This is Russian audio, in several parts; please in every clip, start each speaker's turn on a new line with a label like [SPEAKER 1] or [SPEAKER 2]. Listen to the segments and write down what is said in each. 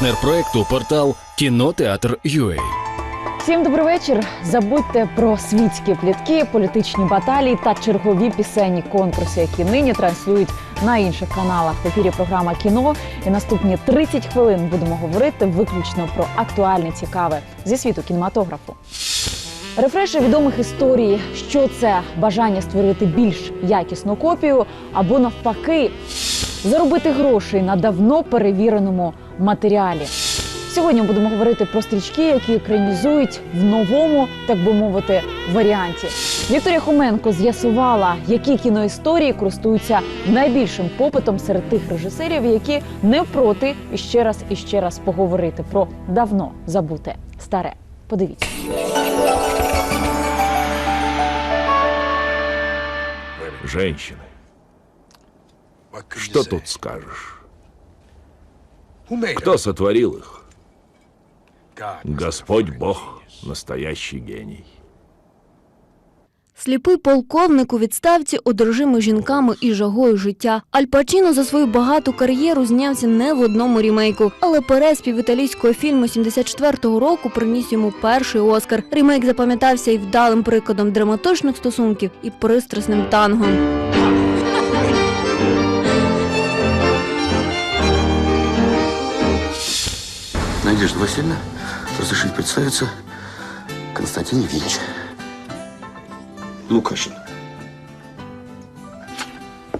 [SPEAKER 1] Партнер проекту портал Кінотеатр UA.
[SPEAKER 2] Всім добрий вечір. Забудьте про світські плітки, політичні баталії та чергові пісенні конкурси, які нині транслюють на інших каналах. В ефірі програма кіно. І наступні 30 хвилин будемо говорити виключно про актуальне цікаве зі світу кінематографу. Рефреші відомих історій, що це бажання створити більш якісну копію, або навпаки, заробити грошей на давно перевіреному матеріалі. Сьогодні будемо говорити про стрічки, які екранізують в новому, так би мовити, варіанті. Вікторія Хоменко з'ясувала, які кіноісторії користуються найбільшим попитом серед тих режисерів, які не проти іще раз і ще раз поговорити про давно забуте старе. Подивіться.
[SPEAKER 3] Женщины, что тут скажешь? Кто сотворил их? Господь Бог, настоящий гений.
[SPEAKER 4] Сліпий полковник у відставці одержимий жінками і жагою життя. Аль Пачіно за свою багату кар'єру знявся не в одному рімейку, але переспів італійського фільму 74-го року приніс йому перший Оскар. Рімейк запам'ятався і вдалим прикладом драматичних стосунків, і пристрасним тангом.
[SPEAKER 5] Надежда Васильевна, разрешить представиться Константин Евгеньевич. Лукашин.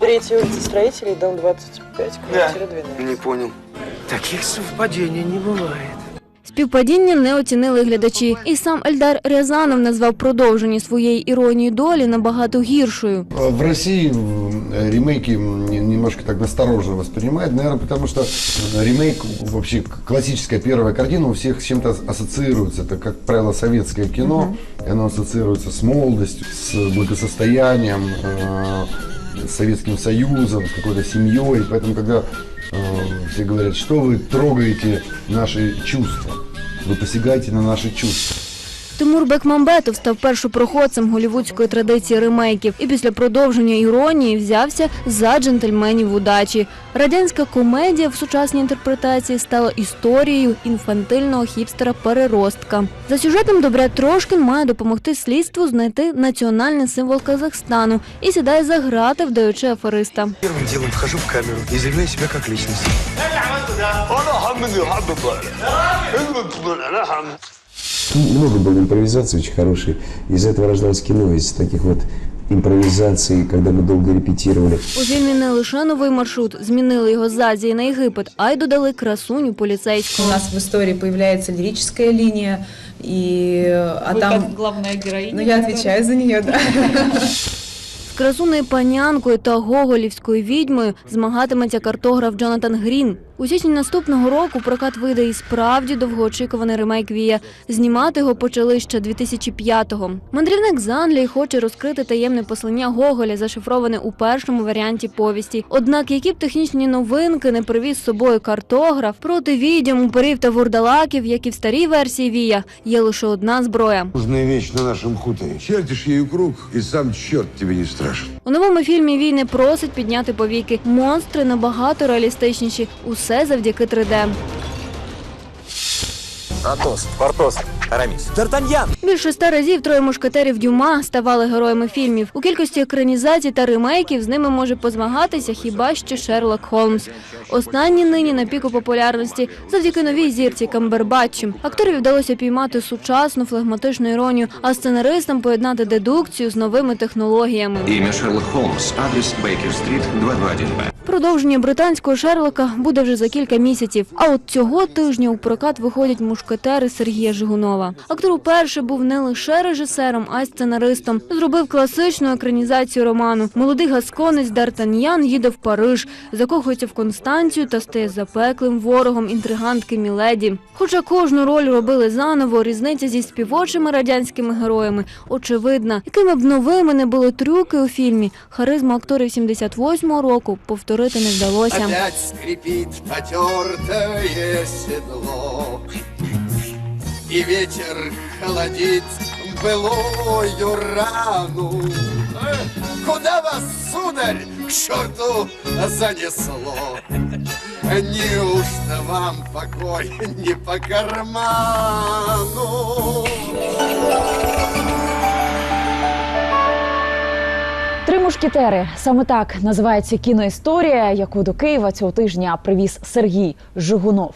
[SPEAKER 6] Третья улица строителей, дом 25, квартира 12.
[SPEAKER 5] Не понял.
[SPEAKER 7] Таких совпадений не бывает.
[SPEAKER 4] Співпадіння не оцінили глядачі, і сам Ельдар Рязанов назвав продовження своєї іронії долі набагато гіршою.
[SPEAKER 8] В России м, ремейки м, не- немножко так настороженно воспринимают, наверное, потому что э, ремейк, вообще к- классическая первая картина у всех с чем-то ассоциируется. Это, как правило, советское кино, и оно ассоциируется с молодостью, с благосостоянием, э, с Советским Союзом, с какой-то семьей. Поэтому, когда э, все говорят, что вы трогаете наши чувства, вы посягаете на наши чувства.
[SPEAKER 4] Тимур Бекмамбетов став першопроходцем голівудської традиції ремейків і після продовження іронії взявся за джентльменів удачі. Радянська комедія в сучасній інтерпретації стала історією інфантильного хіпстера-переростка. За сюжетом Добря Трошкін має допомогти слідству знайти національний символ Казахстану і сідає за грати, вдаючи афериста.
[SPEAKER 7] Первым делом вхожу в камеру и заявляю себя как личность
[SPEAKER 9] Много было импровизаций очень хорошей. Из этого рождалось кино, из таких вот импровизаций, когда мы долго репетировали.
[SPEAKER 4] У фільмі не лише новий маршрут, змінили його з Азії на Єгипет, а й додали красуню поліцейську.
[SPEAKER 10] У нас в истории появляется лирическая линия, и а там
[SPEAKER 6] главная героиня.
[SPEAKER 10] ну я отвечаю за нее, да.
[SPEAKER 4] З красуною панянкою та гоголівською відьмою змагатиметься картограф Джонатан Грін. У січні наступного року прокат вийде і справді довгоочікуваний ремейк Вія. Знімати його почали ще 2005-го. Мандрівник з Англії хоче розкрити таємне послання Гоголя, зашифроване у першому варіанті повісті. Однак, які б технічні новинки не привіз з собою картограф, проти відьом, упорів та вурдалаків, як і в старій версії Вія, є лише одна зброя.
[SPEAKER 11] Нужная вещь на нашем хуторе. Чертишь ею круг, и сам черт тебе не страшен.
[SPEAKER 4] У новому фільмі Вій не просить підняти повіки. Монстри набагато реалістичніші. Усе завдяки 3D.
[SPEAKER 7] Атос, Портос, Арамис. Д'Артаньян!
[SPEAKER 4] Більше ста разів троє мушкетерів Дюма ставали героями фільмів. У кількості екранізацій та ремейків з ними може позмагатися хіба що Шерлок Холмс. Останні нині на піку популярності завдяки новій зірці Камбербатчі. Акторів вдалося піймати сучасну флегматичну іронію, а сценаристам поєднати дедукцію з новими технологіями.
[SPEAKER 5] Имя Шерлок Холмс. Адрес Бейкер-стрит, 221Б.
[SPEAKER 4] Продовження британського Шерлока буде вже за кілька місяців. А от цього тижня у прокат виходять мушкетери Сергія Жигунова. Актор уперше був не лише режисером, а й сценаристом. Зробив класичну екранізацію роману. Молодий гасконець Д'Артаньян їде в Париж, закохується в Констанцію та стає запеклим ворогом інтригантки Міледі. Хоча кожну роль робили заново, різниця зі співочими радянськими героями очевидна. Якими б новими не були трюки у фільмі, харизму акторів 78-го року повторити не вдалося.
[SPEAKER 12] Опять скрипит потертое седло И ветер холодит былую рану Куда вас, сударь, к черту занесло? Неужто вам покой не по карману?
[SPEAKER 13] Три мушкетери саме так називається кіноісторія, яку до Києва цього тижня привіз Сергій Жигунов.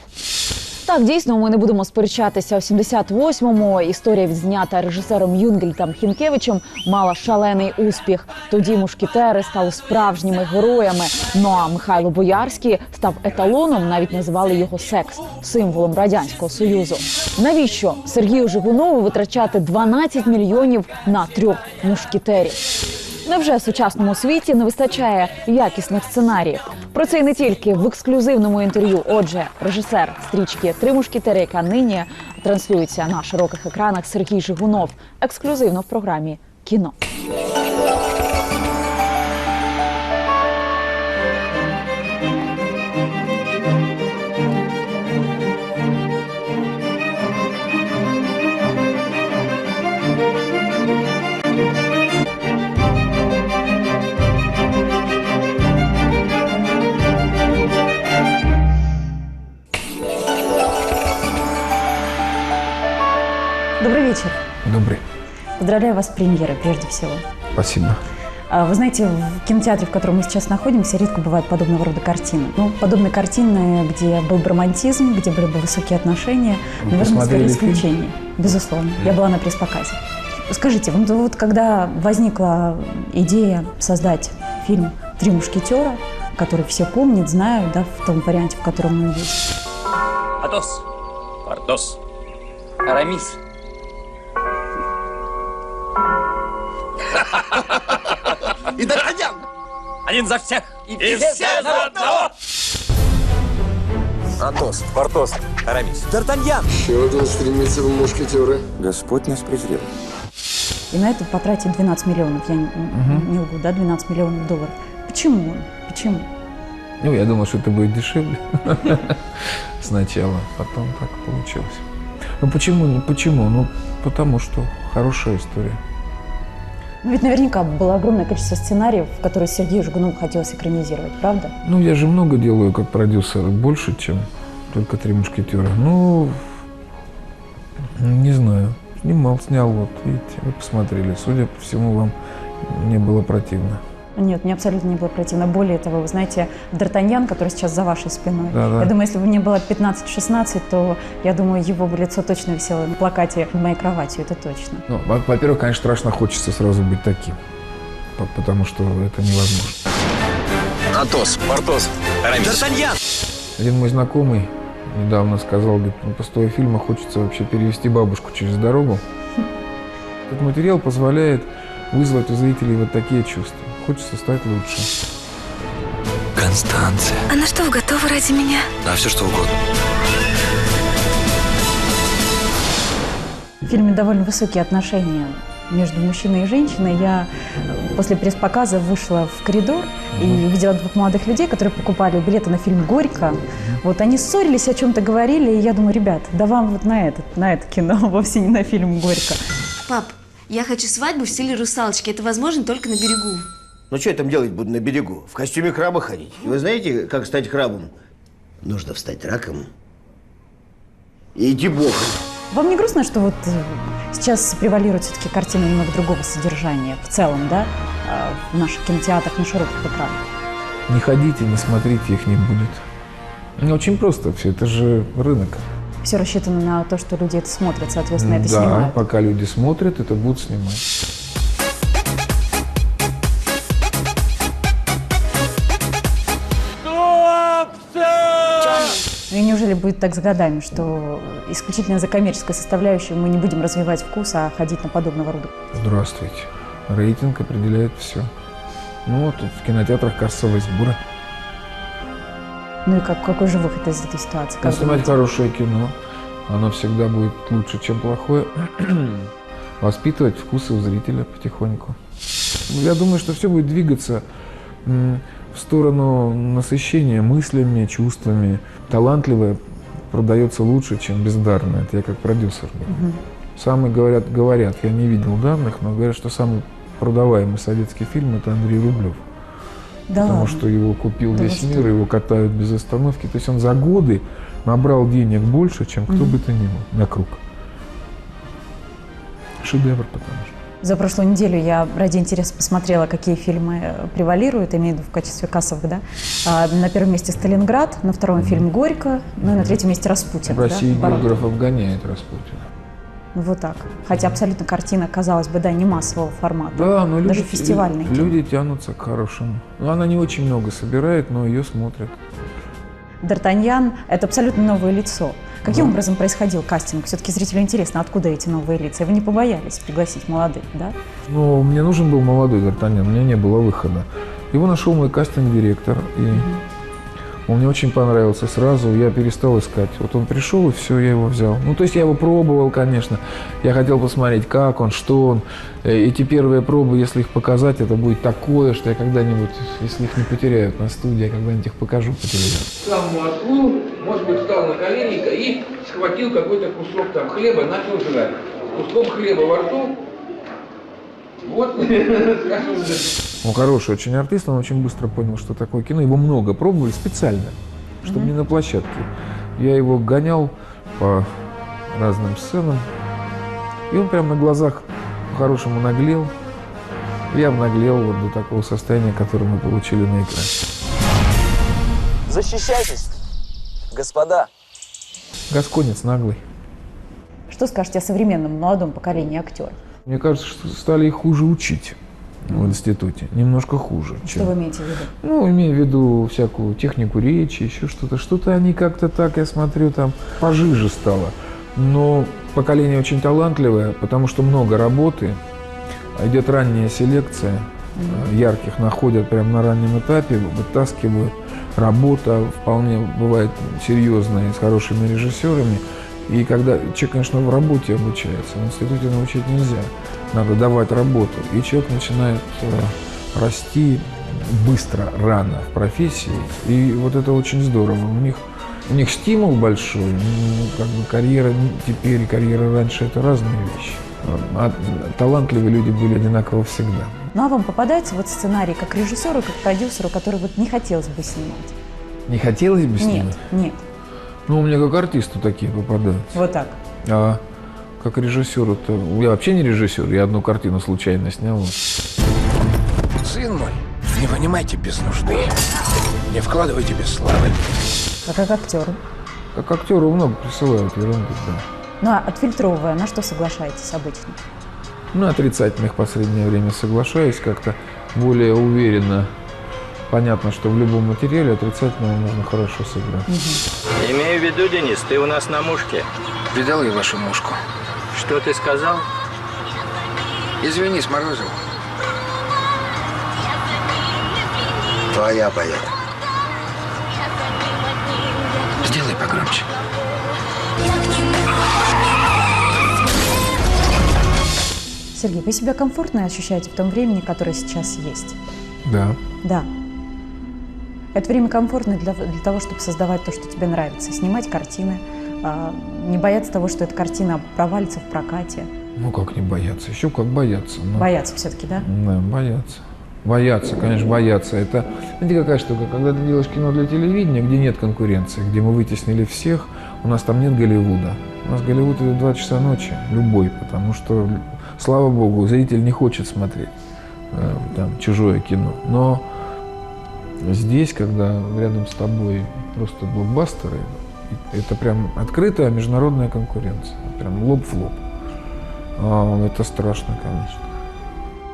[SPEAKER 13] Так, дійсно, ми не будемо сперечатися. У 78-му історія відзнята режисером Юнгельтом Хінкевичем мала шалений успіх. Тоді мушкетери стали справжніми героями. Ну а Михайло Боярський став еталоном, навіть називали його секс символом радянського союзу. Навіщо Сергію Жигунову витрачати 12 мільйонів на трьох мушкетерів? Невже сучасному світі не вистачає якісних сценаріїв? Про це і не тільки в ексклюзивному інтерв'ю. Отже, режисер стрічки Три мушкітери», яка нині транслюється на широких екранах Сергій Жигунов. Ексклюзивно в програмі кіно. Поздравляю вас с премьерой, прежде всего.
[SPEAKER 14] Спасибо.
[SPEAKER 13] А, Вы знаете, в кинотеатре, в котором мы сейчас находимся, редко бывают подобного рода картины. Ну, подобные картины, где был бы романтизм, где были бы высокие отношения,
[SPEAKER 14] Вы
[SPEAKER 13] наверное, скорее исключение. Безусловно. Я была на пресс-показе. Скажите, вот, вот когда возникла идея создать фильм «Три мушкетера», который все помнят, знают, да, в том варианте, в котором он есть.
[SPEAKER 15] Атос, Портос, Арамис.
[SPEAKER 12] И Д'Артаньян!
[SPEAKER 15] Один за всех и,
[SPEAKER 12] И все за одного!
[SPEAKER 7] Атос, Портос, Арамис. Д'Артаньян!
[SPEAKER 11] Еще один стремится в мушкетеры.
[SPEAKER 7] Господь нас презрел.
[SPEAKER 13] И на это потратить 12 миллионов, я не, не лгу, да, 12 миллионов долларов. Почему? Почему?
[SPEAKER 14] Ну, я думал, что это будет дешевле сначала, потом так получилось. Ну почему? Ну почему? Ну потому что хорошая история.
[SPEAKER 13] Ну, ведь наверняка было огромное количество сценариев, которые Сергею Жигунову хотелось экранизировать, правда?
[SPEAKER 14] Ну я же много делаю как продюсер, больше, чем только три мушкетера. Ну, не знаю. Снимал, снял, вот, видите, вы посмотрели. Судя по всему, вам не было противно.
[SPEAKER 13] Нет, мне абсолютно не было противно. Более того, вы знаете, Д'Артаньян, который сейчас за вашей спиной,
[SPEAKER 14] Да-да.
[SPEAKER 13] я думаю, если бы мне было 15-16, то, я думаю, его бы лицо точно висело на плакате над моей кроватью, это точно.
[SPEAKER 14] Ну, во- во-первых, конечно, страшно хочется сразу быть таким, по- потому что это невозможно.
[SPEAKER 7] Атос, Портос, Арамис. Д'Артаньян!
[SPEAKER 14] Один мой знакомый недавно сказал, говорит, «Ну, после фильма хочется вообще перевести бабушку через дорогу. Этот материал позволяет вызвать у зрителей вот такие чувства. Хочется стать лучше.
[SPEAKER 16] Констанция.
[SPEAKER 4] А на что вы готовы ради меня?
[SPEAKER 16] На все что угодно.
[SPEAKER 13] В фильме довольно высокие отношения между мужчиной и женщиной. Я э, после пресс-показа вышла в коридор и увидела двух молодых людей, которые покупали билеты на фильм «Горько». Вот они ссорились, о чем-то говорили, и я думаю, ребят, да вам вот на это, на это кино, вовсе не на фильм «Горько».
[SPEAKER 17] Пап, я хочу свадьбу в стиле русалочки. Это возможно только на берегу.
[SPEAKER 18] Ну что я там делать буду на берегу? В костюме краба ходить? И Вы знаете, как стать крабом? Нужно встать раком и идти боком.
[SPEAKER 13] Вам не грустно, что вот э, сейчас превалирует все-таки картина немного другого содержания в целом, да, э, в наших кинотеатрах, на широких экранах?
[SPEAKER 14] Не ходите, не смотрите, их не будет. Ну, очень просто все, это же рынок.
[SPEAKER 13] Все рассчитано на то, что люди это смотрят, соответственно, это
[SPEAKER 14] да,
[SPEAKER 13] снимают.
[SPEAKER 14] пока люди смотрят, это будут снимать.
[SPEAKER 13] Ну и неужели будет так с годами, что исключительно за коммерческой составляющей мы не будем развивать вкус, а ходить на подобного рода?
[SPEAKER 14] Здравствуйте. Рейтинг определяет все. Ну вот, в кинотеатрах кассовые сборы.
[SPEAKER 13] Ну и как, какой же выход из этой ситуации? Как
[SPEAKER 14] Надо снимать хорошее кино. Оно всегда будет лучше, чем плохое. Воспитывать вкусы у зрителя потихоньку. Ну, Я думаю, что все будет двигаться в сторону насыщения мыслями, чувствами. Талантливое продается лучше, чем бездарное. Это я как продюсер.
[SPEAKER 13] Мгм.
[SPEAKER 14] Самый, говорят, говорят, я не видел данных, но говорят, что самый продаваемый советский фильм – это Андрей Рублев.
[SPEAKER 13] Да
[SPEAKER 14] потому
[SPEAKER 13] ладно?
[SPEAKER 14] что его купил
[SPEAKER 13] Да
[SPEAKER 14] весь
[SPEAKER 13] что?
[SPEAKER 14] мир, его катают без остановки. То есть он за годы набрал денег больше, чем кто
[SPEAKER 13] Мгм.
[SPEAKER 14] бы то ни был на круг. Шедевр, потому что.
[SPEAKER 13] За прошлую неделю я ради интереса посмотрела, какие фильмы э, превалируют, имею в виду в качестве кассовых, да. А, на первом месте «Сталинград», на втором фильм «Горько», ну и на третьем месте «Распутин».
[SPEAKER 14] В России
[SPEAKER 13] да, Барон.
[SPEAKER 14] географов гоняет Распутин.
[SPEAKER 13] Ну, Вот так. Хотя абсолютно картина, казалось бы, да, не массового формата.
[SPEAKER 14] Да, но
[SPEAKER 13] Даже
[SPEAKER 14] люди,
[SPEAKER 13] фестивальный. кино.
[SPEAKER 14] люди тянутся к хорошему. Ну, она не очень много собирает, но ее смотрят.
[SPEAKER 13] Д'Артаньян – это абсолютно новое лицо. Каким образом происходил кастинг? Все-таки зрителю интересно, откуда эти новые лица? И вы не побоялись пригласить молодых, да?
[SPEAKER 14] Ну, мне нужен был молодой Д'Артаньян, у меня не было выхода. Его нашел мой кастинг-директор, и он мне очень понравился сразу, я перестал искать. Вот он пришел, и все, я его взял. Ну, то есть я его пробовал, конечно. Я хотел посмотреть, как он, что он. Э, Эти первые пробы, если их показать, это будет такое, что я когда-нибудь, если их не потеряют на студии, я когда-нибудь их покажу по телевизору.
[SPEAKER 16] Самому отплыл, может быть, встал на колени и схватил какой-то кусок там хлеба, начал жрать. Куском хлеба во рту. Вот, скажем,
[SPEAKER 14] Он хороший очень артист, он очень быстро понял, что такое кино. Его много пробовали специально, чтобы
[SPEAKER 13] Мгм.
[SPEAKER 14] не на площадке. Я его гонял по разным сценам, и он прямо на глазах по-хорошему наглел. Я наглел вот до такого состояния, которое мы получили на экране.
[SPEAKER 7] Защищайтесь, господа.
[SPEAKER 14] Гасконец наглый.
[SPEAKER 13] Что скажете о современном молодом поколении актеров?
[SPEAKER 14] Мне кажется, что стали их хуже учить в институте. Немножко хуже.
[SPEAKER 13] Что
[SPEAKER 14] чем-
[SPEAKER 13] вы имеете в виду?
[SPEAKER 14] Ну, имею в виду всякую технику речи, еще что-то. Что-то они как-то так, я смотрю, там пожиже стало. Но поколение очень талантливое, потому что много работы, идет ранняя селекция, э, ярких находят прямо на раннем этапе, вытаскивают. Работа вполне бывает серьезная, с хорошими режиссерами. И когда человек, конечно, в работе обучается, в институте научить нельзя. Надо давать работу. И человек начинает э, расти быстро, рано в профессии. И вот это очень здорово. У них, у них стимул большой. Ну, как бы карьера теперь карьера раньше – это разные вещи. А талантливые люди были одинаково всегда.
[SPEAKER 13] Ну а вам попадается вот сценарий как режиссеру, как продюсеру, который вот не хотелось бы снимать?
[SPEAKER 14] Не хотелось бы снимать?
[SPEAKER 13] Нет, нет.
[SPEAKER 14] Ну, у меня как артисту такие попадают.
[SPEAKER 13] Вот так.
[SPEAKER 14] А как режиссеру-то... Я вообще не режиссер, я одну картину случайно снял.
[SPEAKER 12] Сын мой, не вынимайте без нужды. Не вкладывайте без славы.
[SPEAKER 13] А как актеру?
[SPEAKER 14] Как актеру много присылают ерунду, да.
[SPEAKER 13] Ну а отфильтровывая, на что соглашаетесь обычно?
[SPEAKER 14] Ну, отрицательных в последнее время соглашаюсь как-то более уверенно. Понятно, что в любом материале отрицательного можно хорошо сыграть.
[SPEAKER 19] Имею в виду, Денис, ты у нас на мушке.
[SPEAKER 12] Видал я вашу мушку.
[SPEAKER 19] Что ты сказал?
[SPEAKER 12] Извини, сморозил.
[SPEAKER 18] Твоя поет.
[SPEAKER 12] Сделай погромче.
[SPEAKER 13] Сергей, вы себя комфортно ощущаете в том времени, которое сейчас есть?
[SPEAKER 14] Да.
[SPEAKER 13] Да. Это время комфортное для, для того, чтобы создавать то, что тебе нравится, снимать картины, не бояться того, что эта картина провалится в прокате.
[SPEAKER 14] Ну, как не бояться? Еще как бояться. но-
[SPEAKER 13] Бояться все-таки, да?
[SPEAKER 14] Да, бояться. Бояться, конечно, бояться. Это, знаете, какая штука? Когда ты делаешь кино для телевидения, где нет конкуренции, где мы вытеснили всех, у нас там нет Голливуда. У нас Голливуд идет 2 часа ночи, любой, потому что, слава богу, зритель не хочет смотреть э, там, чужое кино. Но здесь, когда рядом с тобой просто блокбастеры, это прям открытая международная конкуренция, прям лоб в лоб. А, это страшно, конечно.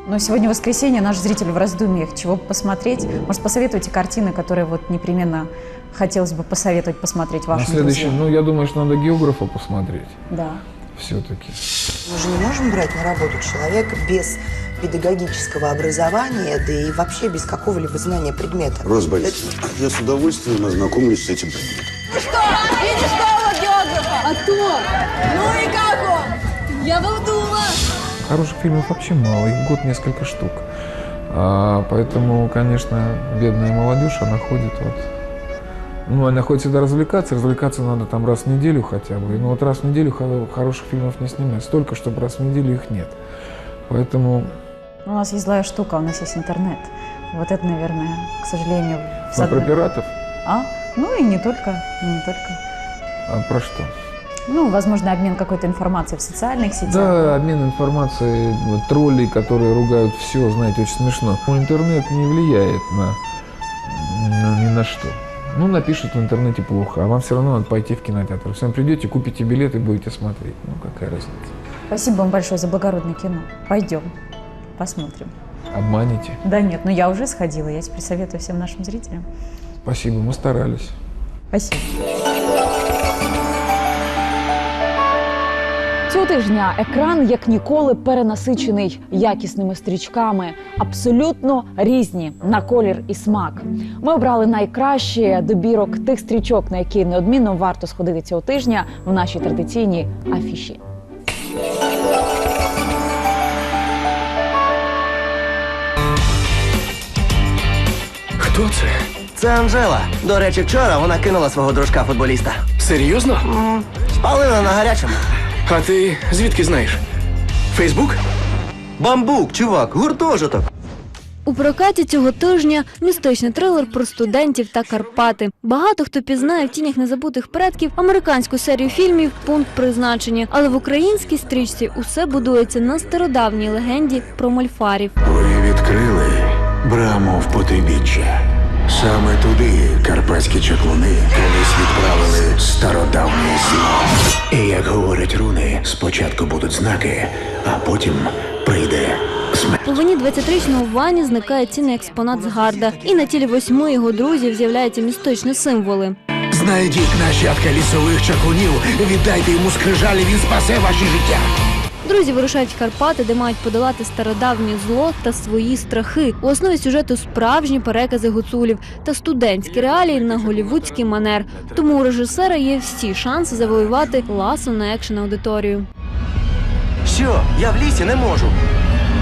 [SPEAKER 13] Но сегодня воскресенье, наш зритель в раздумьях, чего посмотреть. Может, посоветуйте картины, которые вот непременно хотелось бы посоветовать посмотреть
[SPEAKER 14] На
[SPEAKER 13] вашим
[SPEAKER 14] следующем,
[SPEAKER 13] друзьям?
[SPEAKER 14] ну, я думаю, что надо географа посмотреть
[SPEAKER 13] Да.
[SPEAKER 14] все-таки.
[SPEAKER 20] Мы же не можем брать на работу человека без педагогического образования, да и вообще без какого-либо знания предмета.
[SPEAKER 11] Роза Борисовна, я с удовольствием ознакомлюсь с этим предметом.
[SPEAKER 21] Что? Видишь школу географа? А то! Ну и как он? Я волдула!
[SPEAKER 14] Хороших фильмов вообще мало, их в год несколько штук. А, поэтому, конечно, бедная молодежь, она ходит вот... Ну, она ходит всегда развлекаться, развлекаться надо там раз в неделю хотя бы. Ну, вот раз в неделю хо- хороших фильмов не снимают. Столько, чтобы раз в неделю их нет. Поэтому
[SPEAKER 13] У нас есть злая штука, у нас есть интернет. Вот это, наверное, к сожалению... с
[SPEAKER 14] про
[SPEAKER 13] одной-
[SPEAKER 14] пиратов?
[SPEAKER 13] А? Ну и не только, и не только.
[SPEAKER 14] А про что?
[SPEAKER 13] Ну, возможно, обмен какой-то информацией в социальных сетях.
[SPEAKER 14] Да, обмен информацией, троллей, которые ругают все, знаете, очень смешно. Ну, Интернет не влияет на, ни на что. Ну, напишут в интернете плохо, а вам все равно надо пойти в кинотеатр. Если вы придете, купите билет и будете смотреть. Ну, какая разница?
[SPEAKER 13] Спасибо вам большое за благородное кино. Пойдем, посмотрим.
[SPEAKER 14] Обманете.
[SPEAKER 13] Да нет, ну я уже сходила, я теперь советую всем нашим зрителям.
[SPEAKER 14] Спасибо, мы старались.
[SPEAKER 13] Спасибо. Цього тижня екран як ніколи перенасичений якісними стрічками, абсолютно різні на колір і смак. Ми обрали найкраще добірок тих стрічок, на які неодмінно варто сходити цього тижня в нашій традиційній афіші.
[SPEAKER 12] Хто це?
[SPEAKER 5] Це Анжела. До речі, вчора вона кинула свого дружка футболіста.
[SPEAKER 12] Серйозно?
[SPEAKER 5] Спалила на гарячому.
[SPEAKER 12] А ти звідки знаєш? Фейсбук?
[SPEAKER 5] Бамбук, чувак, гуртожиток.
[SPEAKER 4] У прокаті цього тижня містичний трилер про студентів та Карпати. Багато хто пізнає в тінях незабутих предків американську серію фільмів Пункт призначення. Але в українській стрічці усе будується на стародавній легенді про мольфарів.
[SPEAKER 22] Ви відкрили браму в потойбіччя. Саме туди карпатські чаклуни колись відправили стародавнє зло. І як говорять руни, спочатку будуть знаки, а потім прийде смерть.
[SPEAKER 4] У вині 20-річного Вані зникає цінний експонат з гарда, і на тілі восьми його друзів з'являються містичні символи.
[SPEAKER 12] Знайдіть нащадка лісових чаклунів, віддайте йому скрижалі, він спасе ваші життя.
[SPEAKER 4] Друзі вирушають в Карпати, де мають подолати стародавнє зло та свої страхи. У основі сюжету справжні перекази гуцулів та студентські реалії на голівудський манер. Тому у режисера є всі шанси завоювати ласу на екшн аудиторію.
[SPEAKER 5] Що? Я в лісі не можу.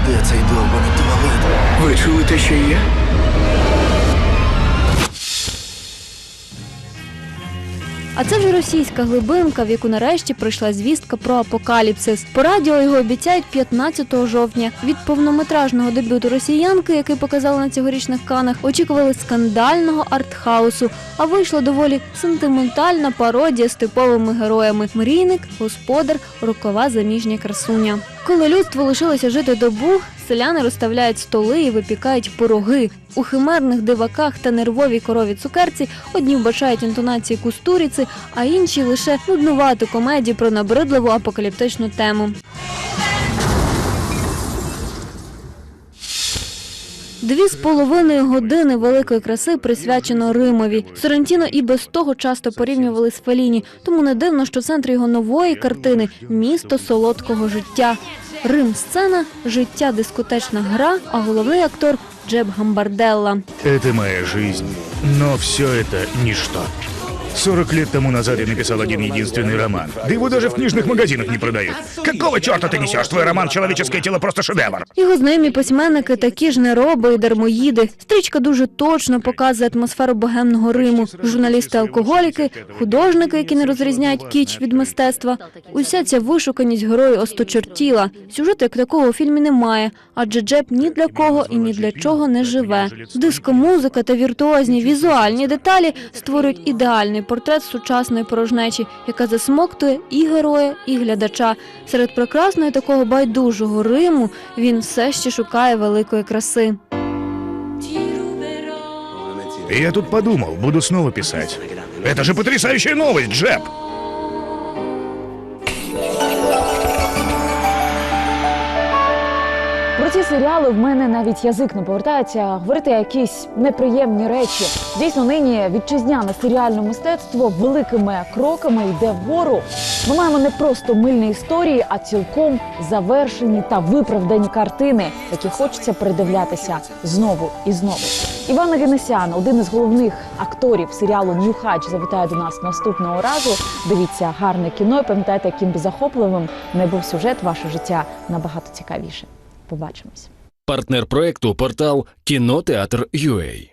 [SPEAKER 5] Де цей довбаний туалет?
[SPEAKER 12] Ви чуєте, що є?
[SPEAKER 4] А це вже російська глибинка, в яку нарешті прийшла звістка про апокаліпсис. По радіо його обіцяють 15 жовтня. Від повнометражного дебюту росіянки, який показали на цьогорічних канах, очікували скандального артхаусу. А вийшла доволі сентиментальна пародія з типовими героями: мрійник, господар, рокова заміжня красуня. Коли людство лишилося жити добу, селяни розставляють столи і випікають пироги. У химерних диваках та нервовій корові цукерці одні вбачають інтонації кустуріці, а інші лише нуднувату комедію про набридливу апокаліптичну тему. Дві з половиною години великої краси присвячено Римові. Соррентіно і без того часто порівнювали з Феліні, тому не дивно, що в центрі його нової картини місто солодкого життя. Рим сцена, життя дискотечна гра, а головний актор Джеб Гамбарделла.
[SPEAKER 3] Это моя жизнь. Но все это ничто. 40 лет тому назад я написал один единственный роман. Да его даже в книжных магазинах не продают. Какого черта ты несешь? Твой роман «Человеческое тело» просто шедевр.
[SPEAKER 4] Його знайомі письменники такі ж нероби і дармоїди. Стрічка дуже точно показує атмосферу богемного Риму. Журналісти-алкоголіки, художники, які не розрізняють кіч від мистецтва. Уся ця вишуканість героїв осточортіла. Сюжету як такого у фільмі немає, адже Джеб ні для кого і ні для чого не живе. Дискомузика та віртуозні візуальні деталі створюють ідеальний портрет сучасної порожнечі, яка засмоктує і героя, і глядача. Серед прекрасної такого байдужого Риму він все ще шукає великої краси.
[SPEAKER 3] Я тут подумал, буду снова писать. Это же потрясающая новость, Джеб!
[SPEAKER 13] Серіали в мене навіть язик не повертається говорити якісь неприємні речі. Дійсно, нині вітчизняне серіальне мистецтво великими кроками йде вгору. Ми маємо не просто мильні історії, а цілком завершені та виправдані картини, які хочеться передивлятися знову і знову. Іван Генесян, один із головних акторів серіалу Нюхач, завітає до нас наступного разу. Дивіться гарне кіно. і Пам'ятайте, яким би захопливим не був сюжет, ваше життя набагато цікавіше. Побачимось.
[SPEAKER 1] Партнер проекту портал кінотеатр.ua